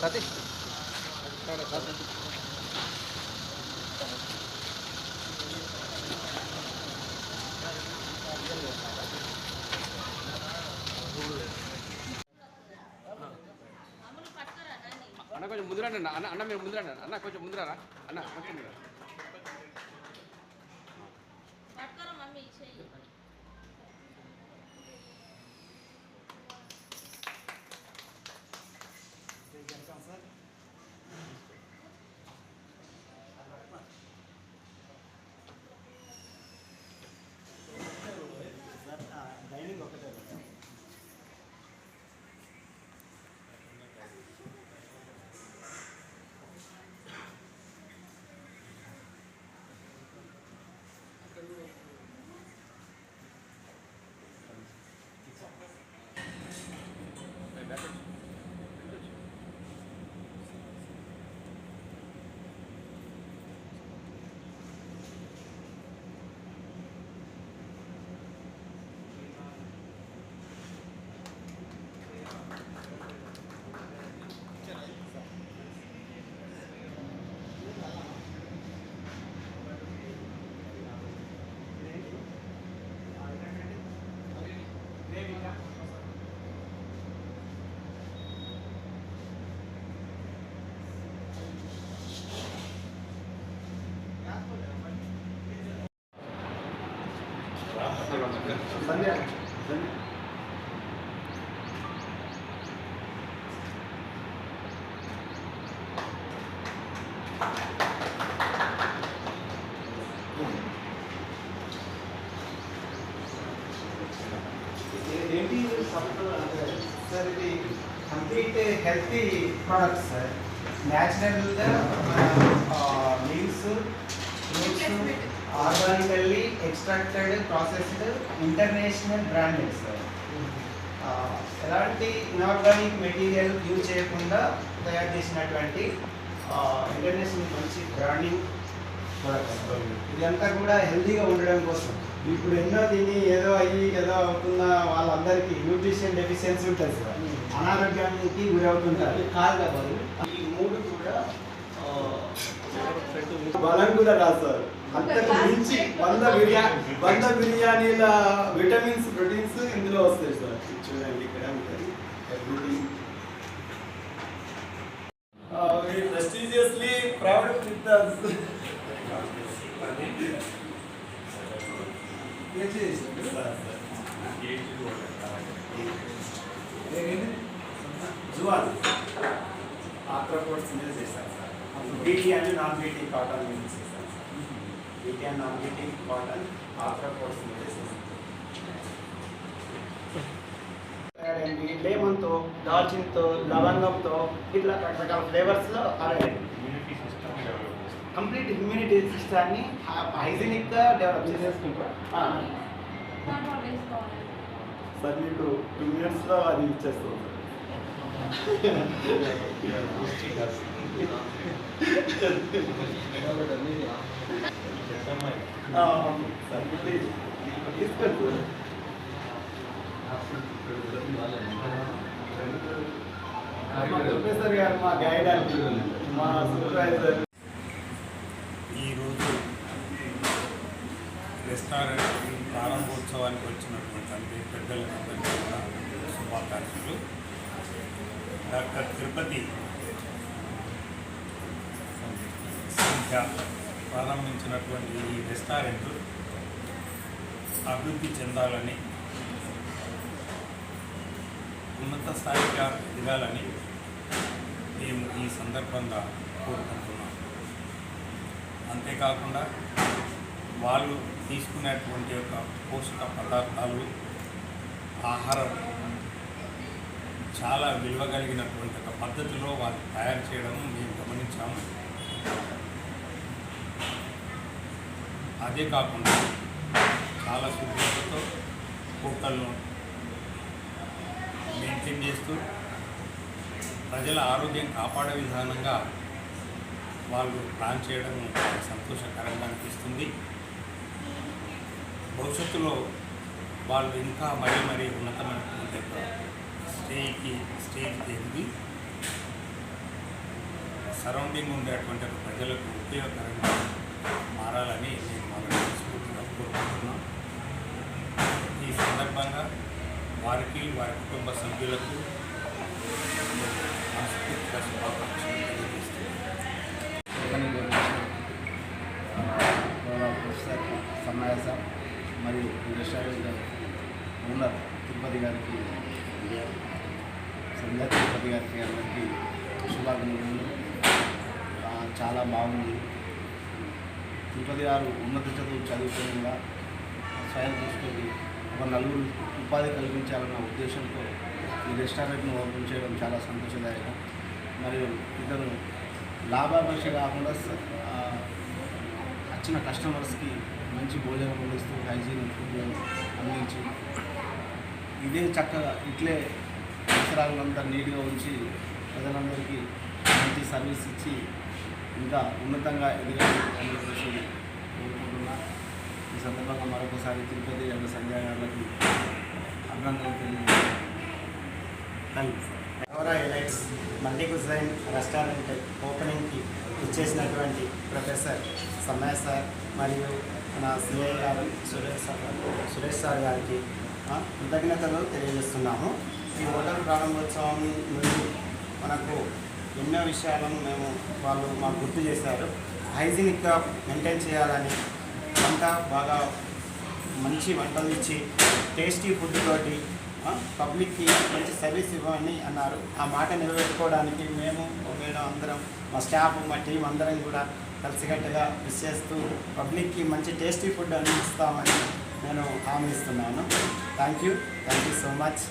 సతీష్ అన్న కొంచెం ముందురండి అన్న అన్న అన్న మీరు ముందురండి అన్న కొంచెం ముందురారా అన్న కొంచెం ముందురా ಸರ್ ಇಲ್ಲಿ complete healthy products natural meals fruits organically extracted processed international branded sir ఎలాంటి ఇనార్గానిక్ మెటీరియల్ యూజ్ చేయకుండా తయారు చేసినటువంటి ఇంటర్నేషనల్ మంచి బ్రాండింగ్ ఇదంతా కూడా హెల్తీగా ఉండడం కోసం. ఇప్పుడు ఎన్నో తిని ఏదో అయ్యి ఏదో అవుతున్న వాళ్ళందరికీ న్యూట్రిషన్ డెఫిషియన్సీ ఉంటుంది సార్ అనారోగ్యానికి గురవుతుంటారు. కాదు ఈ మూడు కూడా బలం కూడా రాదు సార్. అంతకు మించి వంద బిర్యానీ వంద బిర్యానీల విటమిన్స్ ప్రోటీన్స్ ఇందులో వస్తాయి సార్. చూడండి ఇక్కడ ఉంటుంది ఎవ్రీథింగ్ వెరీ ప్రెస్టీజియస్లీ ప్రౌడ్ జువాల్ ఆక్రోపోర్ట్స్ మీద చేశారు. బీటీ అని నాన్ బీటీ కాటన్ మీద చేశారు sir BT and non BT cotton ఆక్రోపోర్ట్స్ మీద చేశారు లేమంతో దాల్చిన్తో లవంగంతో ఇట్లా రకరకాల ఫ్లేవర్స్లో అలాగే. కంప్లీట్ ఇమ్యూనిటీ సిస్టాన్ని హైజీనిక్గా డెవలప్ చేసేసుకుంటాం కంట్రోల్ చేసుకోవాలి. సార్ మీకు టూ మినిట్స్లో అది ఇచ్చేస్తాం సార్ ప్లీజ్ తీసుకోండి మా ప్రొఫెసర్ గారు మా గైడ్ మా సూపర్వైజర్ ఈరోజు రెస్టారెంట్ ప్రారంభోత్సవానికి వచ్చినటువంటి అంటే పెద్దలందరికీ కూడా శుభాకాంక్షలు. డాక్టర్ తిరుపతి సంఖ్య ప్రారంభించినటువంటి ఈ రెస్టారెంట్ అభివృద్ధి చెందాలని ఉన్నత స్థాయిగా ఎదగాలని మేము ఈ సందర్భంగా కోరుకుంటున్నాం. అంతేకాకుండా వాళ్ళు తీసుకునేటువంటి యొక్క పోషక పదార్థాలు ఆహారం చాలా విలువ కలిగినటువంటి ఒక పద్ధతిలో వాళ్ళు తయారు చేయడం మేము గమనించాము. అదే కాకుండా చాలా శుభ్రతతో కుక్కలను మెయింటైన్ చేస్తూ ప్రజల ఆరోగ్యం కాపాడే విధానంగా వాళ్ళు ప్లాన్ చేయడం సంతోషకరంగా అనిపిస్తుంది. భవిష్యత్తులో వాళ్ళు ఇంకా మరీ మరీ ఉన్నతమైనటువంటి స్టేజ్కి స్టేజ్కి ఎదిగి సరౌండింగ్ ఉండేటువంటి ప్రజలకు ఉపయోగకరంగా మారాలని నేను వాళ్ళని మనస్ఫూర్తిగా కోరుకుంటున్నాను ఈ సందర్భంగా వారికి వారి కుటుంబ సభ్యులకు మనస్ఫూర్తిగా శుభాకాంక్షలు తెలియజేస్తున్నాను. ఓపెనింగ్ మరియు ఈ రెస్టారెంట్ ఓనర్ తిరుపతి గారికి సంధ్యా తిరుపతి గారికి అందరికీ శుభాభినందనలు. చాలా బాగుంది. తిరుపతి గారు ఉన్నత చదువు చదువుకోవడంగా స్వయం తీసుకొని ఒక నలుగురు ఉపాధి కల్పించాలన్న ఉద్దేశంతో ఈ రెస్టారెంట్ను ఓపెన్ చేయడం చాలా సంతోషదాయకం. మరియు ఇతను లాభాపేక్ష కాకుండా వచ్చిన కస్టమర్స్కి మంచి భోజనం అందిస్తూ హైజీన్ ఫుడ్ అందించి ఇదే చక్కగా ఇట్లే పరిసరాలంతా నీట్గా ఉంచి ప్రజలందరికీ మంచి సర్వీస్ ఇచ్చి ఇంకా ఉన్నతంగా ఎదగాలి అని కోరుకుంటున్నా. ఈ సందర్భంగా మరొకసారి తిరుపతి అండ్ సంజయ్ గారికి అభినందనలు తెలియజేస్తాను థ్యాంక్ కుజైన్ రెస్టారెంట్ ఓపెనింగ్కి ఇచ్చేసినటువంటి ప్రొఫెసర్ సమయ సార్ మరియు మన సిఐ గారు సురేష్ సార్ సురేష్ సార్ గారికి కృతజ్ఞతలు తెలియజేస్తున్నాము. ఈ హోటల్ ప్రారంభోత్సవం నుండి మనకు ఎన్నో విషయాలను మేము వాళ్ళు మాకు గుర్తు చేశారు. హైజీనిక్గా మెయింటైన్ చేయాలని వంట బాగా మంచి వంటలు ఇచ్చి టేస్టీ ఫుడ్ తోటి పబ్లిక్కి మంచి సర్వీస్ ఇవ్వమని అన్నారు. ఆ మాట నిలబెట్టుకోవడానికి మేము మేడం అందరం మా స్టాఫ్ మా టీం అందరం కూడా కలిసికట్టుగా కృషి చేస్తూ పబ్లిక్కి మంచి టేస్టీ ఫుడ్ అందిస్తామని నేను హామీ ఇస్తున్నాను thank you thank you so much